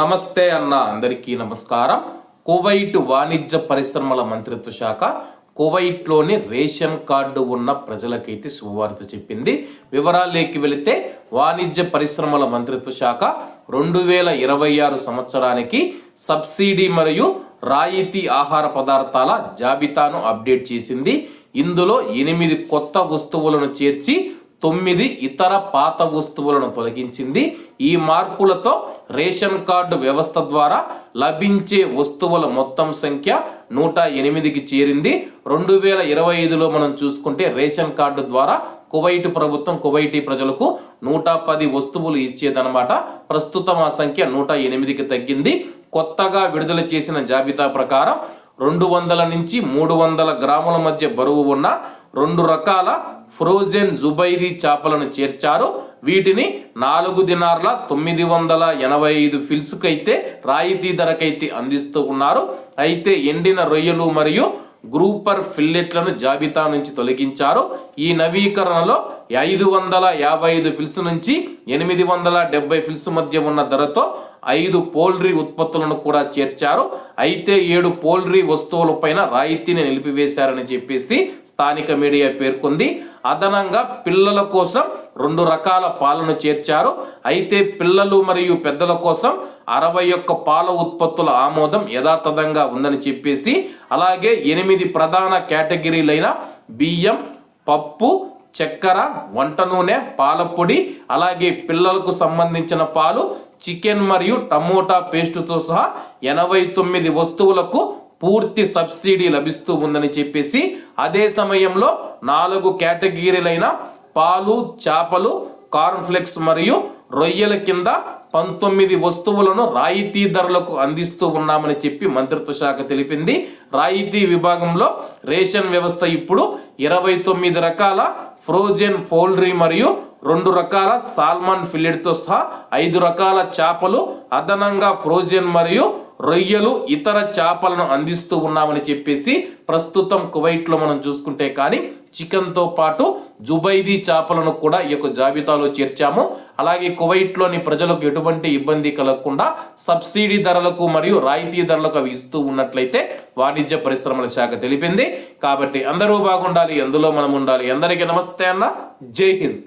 నమస్తే అన్న అందరికీ నమస్కారం. కువైట్ వాణిజ్య పరిశ్రమల మంత్రిత్వ శాఖ కువైట్లోని రేషన్ కార్డు ఉన్న ప్రజలకైతే శుభవార్త చెప్పింది. వివరాల్లోకి వెళితే వాణిజ్య పరిశ్రమల మంత్రిత్వ శాఖ రెండు వేల ఇరవై ఆరు సంవత్సరానికి సబ్సిడీ మరియు రాయితీ ఆహార పదార్థాల జాబితాను అప్డేట్ చేసింది. ఇందులో ఎనిమిది కొత్త వస్తువులను చేర్చి తొమ్మిది ఇతర పాత వస్తువులను తొలగించింది. ఈ మార్పులతో రేషన్ కార్డు వ్యవస్థ ద్వారా లభించే వస్తువుల మొత్తం సంఖ్య నూట ఎనిమిదికి చేరింది. రెండు వేల ఇరవై ఐదులో మనం చూసుకుంటే రేషన్ కార్డు ద్వారా కువైట్ ప్రభుత్వం కువైటీ ప్రజలకు నూట పది వస్తువులు ఇచ్చేదన్నమాట. ప్రస్తుతం ఆ సంఖ్య నూట ఎనిమిదికి తగ్గింది. కొత్తగా విడుదల చేసిన జాబితా ప్రకారం రెండు వందల నుంచి మూడు వందల గ్రాముల మధ్య బరువు ఉన్న రెండు రకాల ఫ్రోజెన్ జుబైరీ చేపలను చేర్చారు వీటిని నాలుగు దినార్ల తొమ్మిది వందల ఎనభై ఐదు ఫిల్స్కైతే రాయితీ ధరకైతే అందిస్తూ ఉన్నారు. అయితే ఎండిన రొయ్యలు మరియు గ్రూపర్ ఫిల్లెట్లను జాబితా నుంచి తొలగించారు. ఈ నవీకరణలో ఐదు వందల యాభై ఐదు ఫిల్స్ నుంచి ఎనిమిది వందల డెబ్బై ఫిల్స్ మధ్య ఉన్న ధరతో ఐదు పోల్ట్రీ ఉత్పత్తులను కూడా చేర్చారు. అయితే ఏడు పోల్ట్రీ వస్తువులపైన రాయితీని నిలిపివేశారని చెప్పేసి స్థానిక మీడియా పేర్కొంది. అదనంగా పిల్లల కోసం రెండు రకాల పాలను చేర్చారు. అయితే పిల్లలు మరియు పెద్దల కోసం అరవై ఒక్క పాల ఉత్పత్తుల ఆమోదం యథాతథంగా ఉందని చెప్పేసి అలాగే ఎనిమిది ప్రధాన కేటగిరీలైన బియ్యం పప్పు చక్కెర వంట నూనె పాలపొడి అలాగే పిల్లలకు సంబంధించిన పాలు చికెన్ మరియు టమోటా పేస్టుతో సహా ఎనభై తొమ్మిది వస్తువులకు పూర్తి సబ్సిడీ లభిస్తూ ఉందని చెప్పేసి అదే సమయంలో నాలుగు కేటగిరీలైన పాలు చేపలు కార్న్ఫ్లెక్స్ మరియు రొయ్యల కింద పంతొమ్మిది వస్తువులను రాయితీ ధరలకు అందిస్తూ ఉన్నామని చెప్పి మంత్రిత్వ శాఖ తెలిపింది. రాయితీ విభాగంలో రేషన్ వ్యవస్థ ఇప్పుడు ఇరవై తొమ్మిది రకాల ఫ్రోజెన్ పౌల్ట్రీ మరియు రెండు రకాల సాల్మన్ ఫిల్లెట్తో సహా ఐదు రకాల చేపలు అదనంగా ఫ్రోజెన్ మరియు రొయ్యలు ఇతర చేపలను అందిస్తూ ఉన్నామని చెప్పేసి ప్రస్తుతం కువైట్లో మనం చూసుకుంటే కానీ చికెన్తో పాటు జుబైదీ చేపలను కూడా ఈ యొక్క జాబితాలో చేర్చాము. అలాగే కువైట్లోని ప్రజలకు ఎటువంటి ఇబ్బంది కలగకుండా సబ్సిడీ ధరలకు మరియు రాయితీ ధరలకు అవి ఇస్తూ ఉన్నట్లయితే వాణిజ్య పరిశ్రమల శాఖ తెలిపింది. కాబట్టి అందరూ బాగుండాలి ఎందులో మనం ఉండాలి. అందరికీ నమస్తే అన్న. జై హింద్.